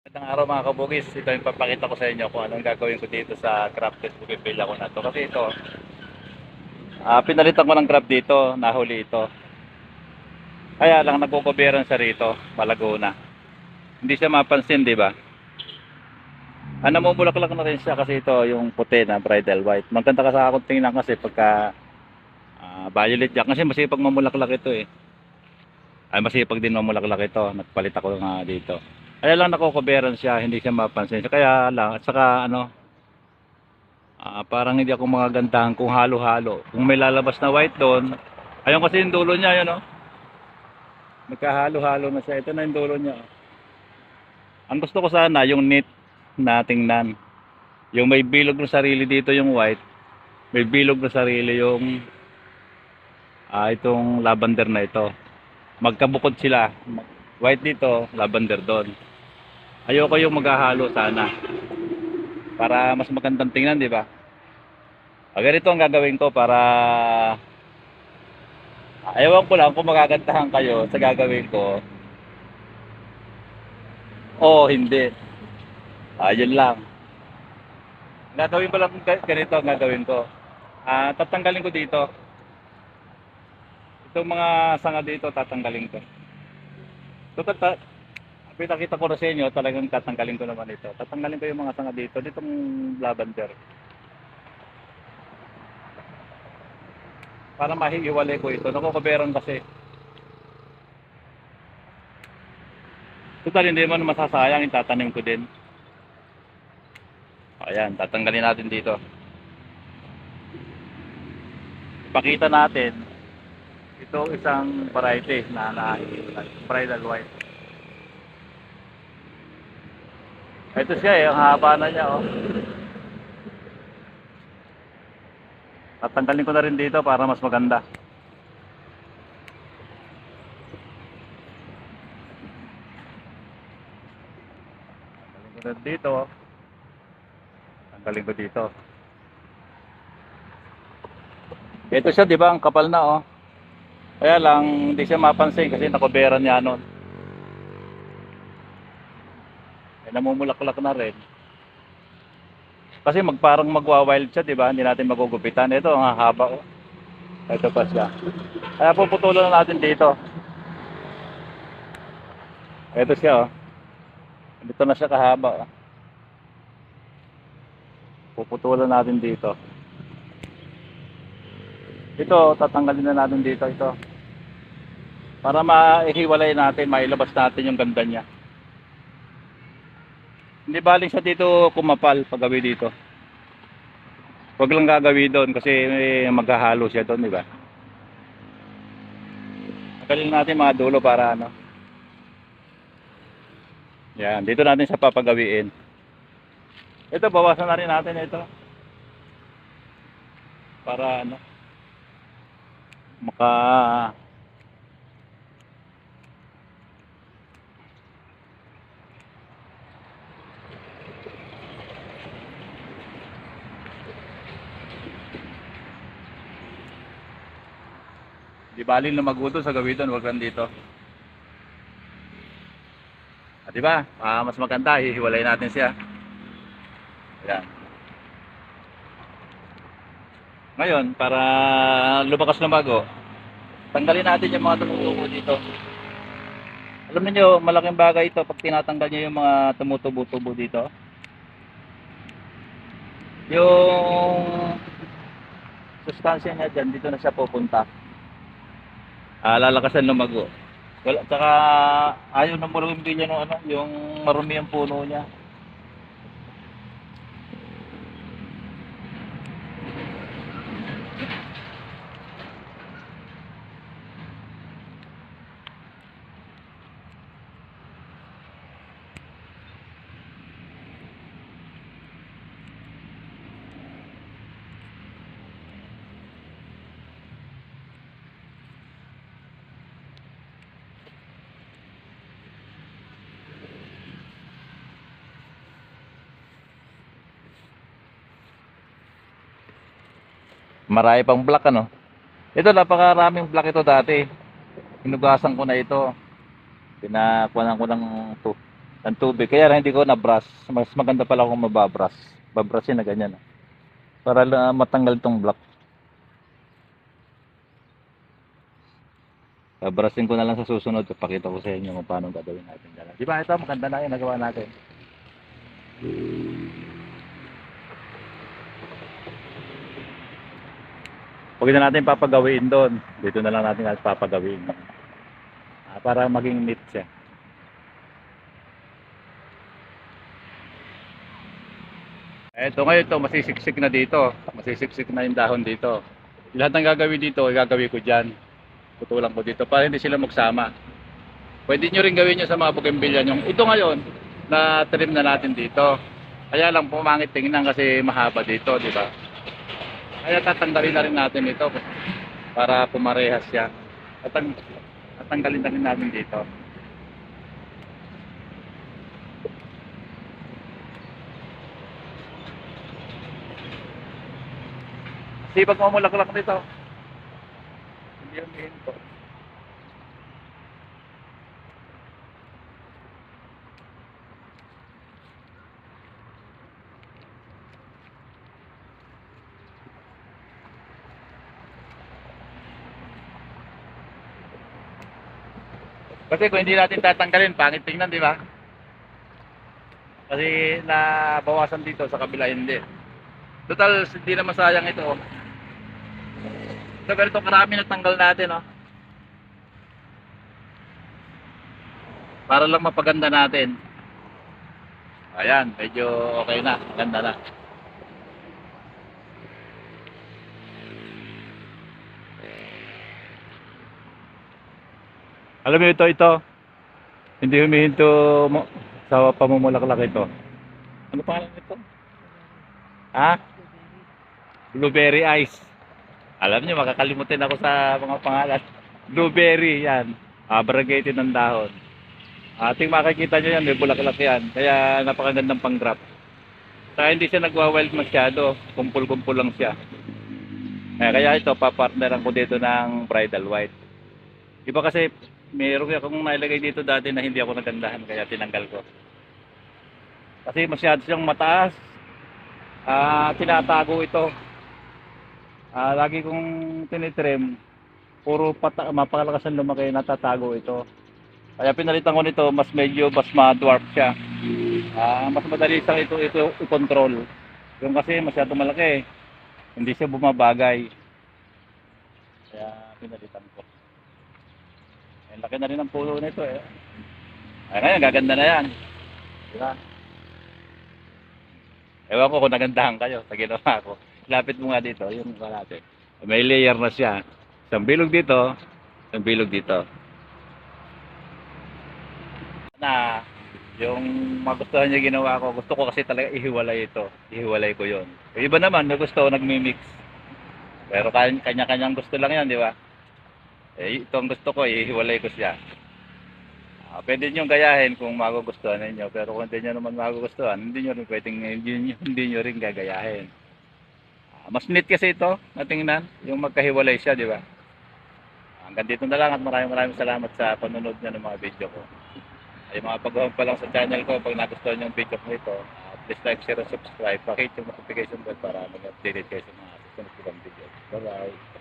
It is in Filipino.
Magandang araw mga kabugis. Ito yung papakita ko sa inyo kung anong gagawin ko dito sa crafted bumibila ko na to. Kasi ito, ah pinalitan ko ng grab dito, nahuli ito. Kaya lang nagkukuberan siya rito, Malaguna. Hindi siya mapansin, di ba? Ah, namumulaklak na rin siya kasi ito yung puti na bridal white. Maganda ka sa akong tingnan kasi pagka ah, violet yan. Kasi masipag mamulaklak ito eh. Ay masipag din mamulaklak ito. Nagpalit ako nga dito. Kaya lang nakukuberan siya, hindi siya mapansin. Kaya lang, at saka ano, ah, parang hindi ako magagandahan kung halo-halo. Kung may lalabas na white doon, ayun kasi yung dulo niya, yun oh. Nagkahalo-halo na siya. Ito na yung dulo niya. oh. Ang gusto ko sana, yung neat na tingnan. Yung may bilog na sarili dito yung white, may bilog na sarili yung ah, itong lavender na ito. Magkabukod sila. White dito, lavender doon. Ayoko yung maghahalo sana. Para mas magandang tingnan, di ba? Ah, ganito ang gagawin ko para Ayaw ko lang kung magagandahan kayo sa gagawin ko. O hindi. Ayun lang. Gagawin ga- ganito ang gagawin ko. Ah, tatanggalin ko dito. Itong mga sanga dito tatanggalin ko. So, tata, pinakita ko na sa inyo, talagang tatanggalin ko naman ito. Tatanggalin ko yung mga sanga dito, ditong lavender. Para mahihiwalay ko ito. Nakukuberan kasi. Total, hindi naman masasayang, itatanim ko din. Ayan, tatanggalin natin dito. Ipakita natin ito isang variety na nakikita, bridal white. Ito siya eh, ang haba na niya oh. Tatanggalin ko na rin dito para mas maganda. Tanggalin ko na dito. Tanggalin ko dito. Ito siya, di ba? Ang kapal na oh. Kaya lang, hindi siya mapansin kasi nakuberan niya nun. Eh, namumulaklak na rin. Kasi magparang magwa-wild siya, di ba? Hindi natin magugupitan. Ito, ang haba. Oh. Ito pa siya. Kaya puputulan na natin dito. Ito siya, oh. Dito na siya kahaba, oh. Puputulan natin dito. Ito, tatanggalin na natin dito ito. Para maihiwalay natin, mailabas natin yung ganda niya. Hindi baling siya dito kumapal paggawi dito. Huwag lang gagawin doon kasi may maghahalo siya doon, di ba? Tanggalin natin mga dulo para ano. Yan, dito natin siya papagawiin. Ito, bawasan na rin natin ito. Para ano, maka Di baling lumago doon sa gawin doon, wag lang dito. Ah, di ba? Ah, mas maganda, hihiwalay natin siya. Yan. Ngayon, para lumakas lumago, tanggalin natin yung mga tumutubo dito. Alam niyo, malaking bagay ito pag tinatanggal niyo yung mga tumutubo-tubo dito. Yung sustansya niya dyan, dito na siya pupunta. Ah, lalakasan lumago. Wala, tsaka ayaw na marumi niya ng ano, yung marumi ang puno niya. Marami pang black ano. Ito napakaraming black ito dati. Hinugasan ko na ito. Pinakuha ko ng to. ng tubig. Kaya hindi ko na-brush. Mas maganda pala kung mababrush. Babrushin na ganyan. ah. Para la- matanggal tong block. Babrushin ko na lang sa susunod. Papakita ko sa inyo kung paano gagawin natin. Di ba ito? Maganda na yung nagawa natin. Huwag na natin papagawin doon. Dito na lang natin papagawin. Ah, para maging neat siya. Eto ngayon ito, masisiksik na dito. Masisiksik na yung dahon dito. Lahat ng gagawin dito, gagawin ko dyan. Putulang ko dito para hindi sila magsama. Pwede nyo rin gawin nyo sa mga bugimbilya yung ito ngayon na trim na natin dito. Kaya lang pumangit tingnan kasi mahaba dito, di ba? Kaya tatanggalin na rin natin ito para pumarehas siya. Tatang tatanggalin na rin natin dito. Kasi pag mamulaklak nito, hindi yung hinto. Kasi kung hindi natin tatanggalin, pangit tingnan, di ba? Kasi nabawasan dito sa kabila hindi. Total, hindi naman sayang ito. oh. So, ganito karami na tanggal natin, oh. Para lang mapaganda natin. Ayan, medyo okay na. Ganda na. Alam mo ito, ito. Hindi humihinto sa pamumulaklak ito. Ano pangalan nito? Ha? Blueberry ice. Alam niyo, makakalimutin ako sa mga pangalan. Blueberry, yan. Ah, variegated ng dahon. Ating makikita nyo yan, may bulaklak yan. Kaya napakagandang pang-grab. Saka hindi siya nagwa-wild masyado. Kumpul-kumpul lang siya. Eh, kaya ito, papartneran ko dito ng bridal white. Iba kasi, meron akong nailagay dito dati na hindi ako nagandahan, kaya tinanggal ko. Kasi masyado siyang mataas. Ah, tinatago ito. Ah, lagi kong tinitrim, puro pata mapakalakas ang lumaki, natatago ito. Kaya pinalitan ko nito, mas medyo mas ma-dwarf siya. Ah, mas madali siyang ito ito i-control. Yung kasi masyado malaki, hindi siya bumabagay. Kaya pinalitan laki na rin ang pulo nito eh. Ay ngayon, gaganda na yan. Diba? Ewan ko kung nagandahan kayo sa ginawa ko. Lapit mo nga dito, yung natin. May layer na siya. Isang bilog dito, isang bilog dito. Na, yung magustuhan niya ginawa ko, gusto ko kasi talaga ihiwalay ito. Ihiwalay ko yon. Yung iba naman, na gusto nagmi-mix. Pero kan- kanya-kanyang gusto lang yan, di ba? Eh, ito ang gusto ko, ihiwalay ko siya. Ah, pwede nyo gayahin kung magugustuhan ninyo, pero kung hindi nyo naman magugustuhan, hindi nyo rin pwedeng, hindi hindi nyo rin gagayahin. Ah, mas neat kasi ito, natingnan, yung magkahiwalay siya, di ba? Hanggang dito na lang at maraming maraming salamat sa panonood nyo ng mga video ko. Ay mga pag pa lang sa channel ko, pag nagustuhan yung video ko ito, ah, please like, share, and subscribe. Pakit yung notification bell para mag-update kayo sa mga susunod ko pang video. Bye-bye!